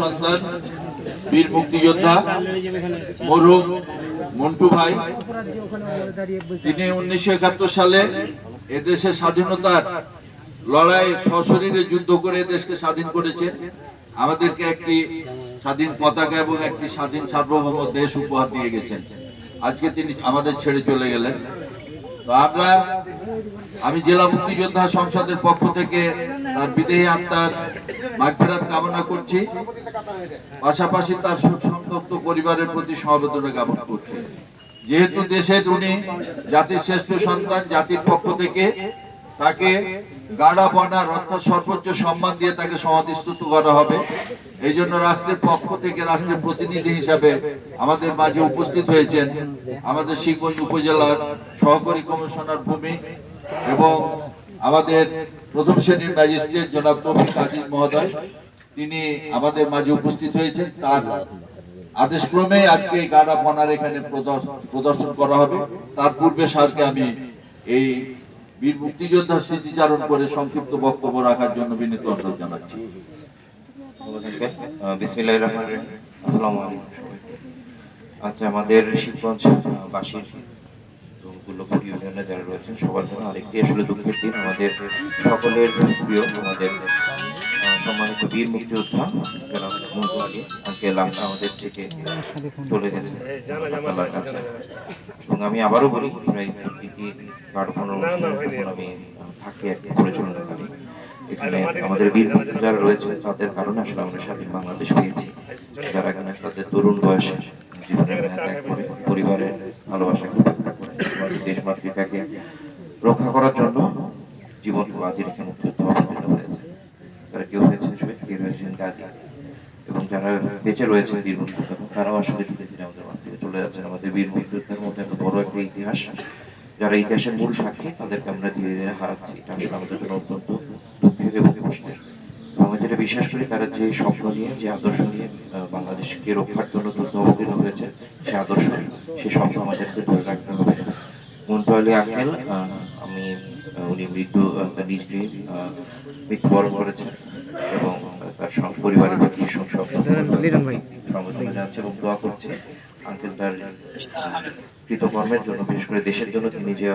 সন্তান, বীর মুক্তিযোদ্ধা মরহুম মন্টু ভাই, তিনি উনিশশো একাত্তর সালে এদেশের স্বাধীনতার লড়াই সশরীরে যুদ্ধ করে দেশকে স্বাধীন করেছেন। আমাদেরকে একটি স্বাধীন পতাকা এবং একটি স্বাধীন সার্বভৌম দেশ উপহার দিয়ে গেছেন। আজকে তিনি আমাদের ছেড়ে চলে গেলেন। তো আমরা, আমি জেলা মুক্তিযোদ্ধা সংসদের পক্ষ থেকে তার বিদেহী আত্মার মাগফিরাত কামনা করছি। পাশাপাশি তার শোক সন্তপ্ত পরিবারের প্রতি সমবেদনা জ্ঞাপন করছি। যেহেতু দেশের উনি জাতির শ্রেষ্ঠ সন্তান, জাতির পক্ষ থেকে তাকে গাড়া বনার অর্থাৎ সর্বোচ্চ সম্মান দিয়ে তাকে সমাধিস্তুত করা হবে। এই জন্য রাষ্ট্রের পক্ষ থেকে রাষ্ট্রের প্রতিনিধি হিসাবে আমাদের মাঝে উপস্থিত হয়েছেন আমাদের শিবগঞ্জ উপজেলার সহকারী কমিশনার ভূমি এবং আমাদের প্রথম শ্রেণির ম্যাজিস্ট্রেট জনাব তৌফিক আজিজ মহোদয়, তিনি আমাদের মাঝে উপস্থিত হয়েছেন, তার আদেশক্রমে আজকে এই গাড়া বনার এখানে প্রদর্শ- প্রদর্শন করা হবে। তার পূর্বে স্যারকে আমি এই বীর মুক্তিযোদ্ধা স্মৃতিচারণ করে সংক্ষিপ্ত বক্তব্য রাখার জন্য বিনীত অনুরোধ জানাচ্ছি। আচ্ছা আমাদের শিবগঞ্জ বাসীর এবং ইউনিয়নে যারা রয়েছেন, সবার জন্য আরেকটি আসলে দুঃখের দিন আমাদের সকলের প্রিয়, আমাদের সম্মানিত বীর মুক্তিযোদ্ধা জনাব আমরা আমাদের থেকে চলে গেছে এবং আমি আবারও বলি আমি থাকি আর কি পরিচালনাকারী, এখানে আমাদের বীর যারা রয়েছে, তাদের কারণে আসলে আমরা স্বাধীন বাংলাদেশ পেয়েছি। যারা এখানে তাদের তরুণ বয়সে জীবনের করে পরিবারের ভালোবাসাকে করে আমাদের দেশ মাতৃকাকে রক্ষা করার জন্য জীবন বাজি রেখে মুক্তিযুদ্ধ অবতীর্ণ হয়েছে। তারা কেউ হয়েছেন শহীদ কেউ হয়েছেন গাজী এবং যারা বেঁচে রয়েছেন বীর মুক্তিযোদ্ধা তারাও আসলে ধীরে ধীরে আমাদের মাঝ থেকে চলে যাচ্ছেন। আমাদের বীর মুক্তিযোদ্ধার মধ্যে এত বড় একটা ইতিহাস। যারা ইতিহাসের মূল সাক্ষী, তাদেরকে আমরা ধীরে ধীরে হারাচ্ছি। এটা আসলে আমাদের জন্য অত্যন্ত দুঃখের এবং কষ্টের। এবং আমি যেটা বিশ্বাস করি, তারা যে স্বপ্ন নিয়ে, যে আদর্শ নিয়ে বাংলাদেশকে রক্ষার জন্য যুদ্ধ অবতীর্ণ হয়েছে, সে আদর্শ সে স্বপ্ন আমাদেরকে ধরে রাখতে হবে। মন্টু আলী আঙ্কেল আমি উনি মৃত্যু আহ, তার নিজ গৃহে আহ, মৃত্যুবরণ করেছেন এবং তার পরিবারের প্রতি সমবেদনা জানাচ্ছে এবং দোয়া করছে আঙ্কেল তার কৃতকর্মের জন্য বিশেষ করে দেশের জন্য তিনি যে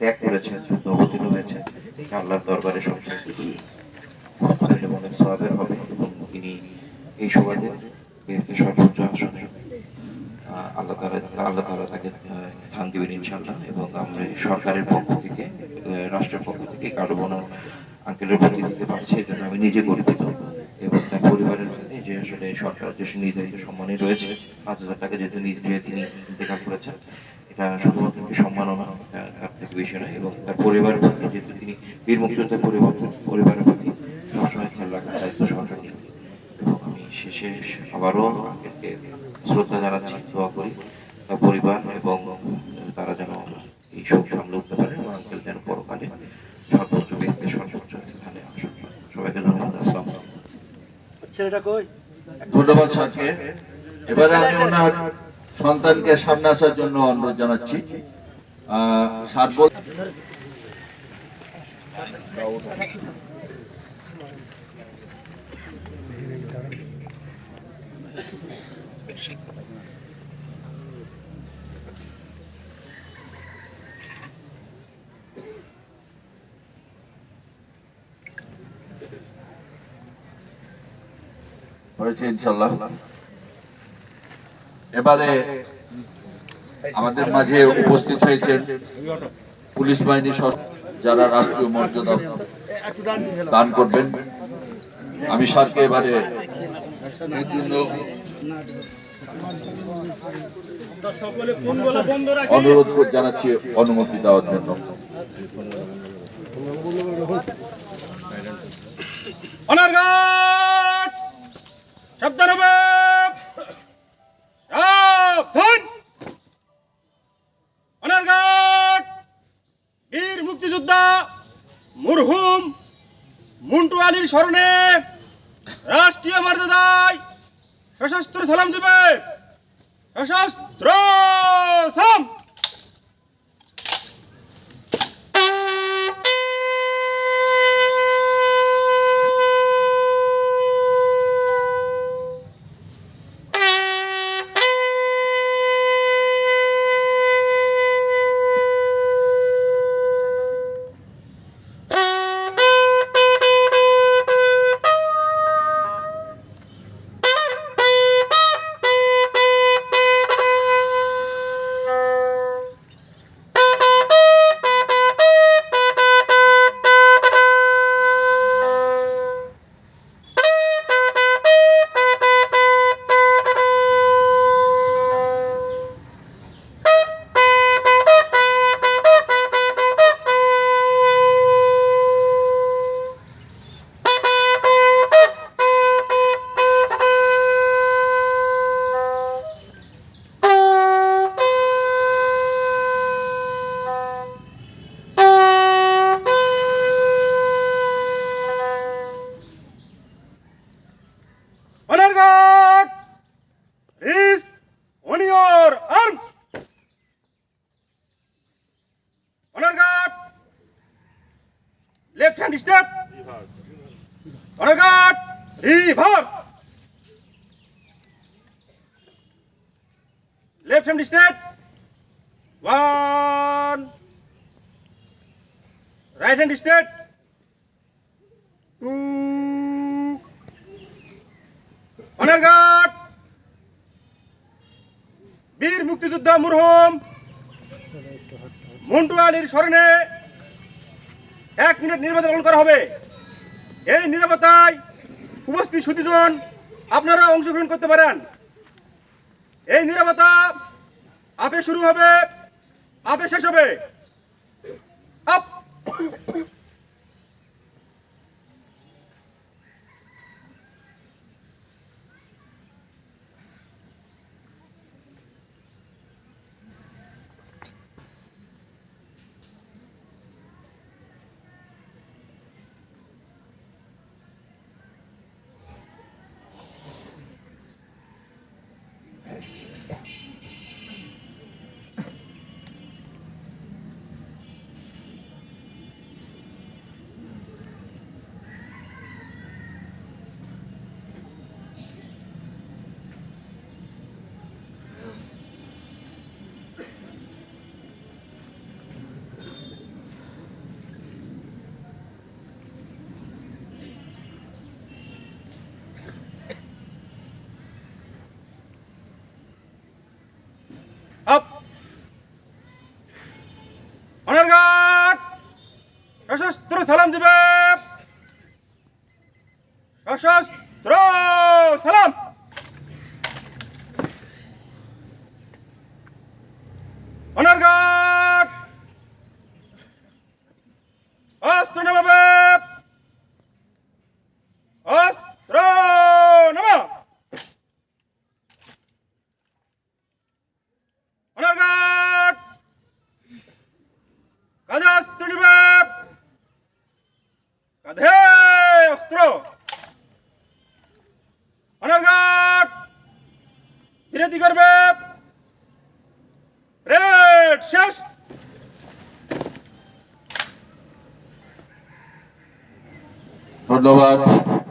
ত্যাগ করেছেন যুদ্ধ অবতীর্ণ হয়েছেন আল্লাহর দরবারে সবচেয়ে এবং সওয়াবের হবে এবং তিনি এই বেহেস্তের সর্বোচ্চ আসনে আল্লাহ তাআলা আল্লাহ তাআলা তাকে দিবেন ইনশাআল্লাহ এবং আমরা সরকারের পক্ষ থেকে রাষ্ট্রের পক্ষ থেকে কারও কোনো আঙ্কেলের প্রতি দিতে পারছি এই জন্য আমি নিজে গর্বিত এবং তার পরিবারের প্রতি যে আসলে সরকার যে নির্ধারিত সম্মানই রয়েছে, পাঁচ হাজার টাকা যেহেতু নিজ গৃহে তিনি ইন্তেকাল করেছেন, এটা শুধুমাত্র একটি সম্মাননা তার থেকে বেশি নয় এবং তার পরিবারের প্রতি যেহেতু তিনি বীর মুক্তিযোদ্ধার পরিবার পরিবারের প্রতি সবসময় খেয়াল রাখার দায়িত্ব সরকার নিবে এবং আমি শেষে আবারও আঙ্কেলকে শ্রদ্ধা জানাচ্ছি, দোয়া করি তার পরিবার এবং সামলে উঠতে পারে এবং আঙ্কেল যেন পরকালে সর্বোচ্চ ব্যক্তি সর্বোচ্চ স্থানে আসেন সবাইকে ধন্যবাদ আসসালাম ধন্যবাদ স্যারকে। এবারে আমি ওনার সন্তানকে সামনে আসার জন্য অনুরোধ জানাচ্ছি। আহ, স্যার বল হয়েছে ইনশাল্লাহ এবারে আমাদের মাঝে উপস্থিত হয়েছেন পুলিশ বাহিনী যারা রাষ্ট্রীয় মর্যাদা দান করবেন। আমি স্যারকে এবারে অনুরোধ জানাচ্ছি, অনুমতি দেওয়ার জন্য। অনারঘাট অনারঘাট। বীর মুক্তিযোদ্ধা মুরহুম মুন্টু আলীর স্মরণে রাষ্ট্রীয় মর্যাদায় সশস্ত্র সালাম দেবে। সশস্ত্র সালাম। Reverse left hand state one right hand state two honour guard বীর মুক্তিযোদ্ধা মুরহম মন্টু আলীর স্মরণে এক মিনিট নির্বাচন পালন করা হবে এই নিরাপত্তায় উপস্থিত সুতিজন আপনারা অংশগ্রহণ করতে পারেন। এই নিরাপত্তা আপে শুরু হবে, আপে শেষ হবে। আপ! সশস্ত্র সালাম দিবে। সশস্ত্র সালাম। ধন্যবাদ।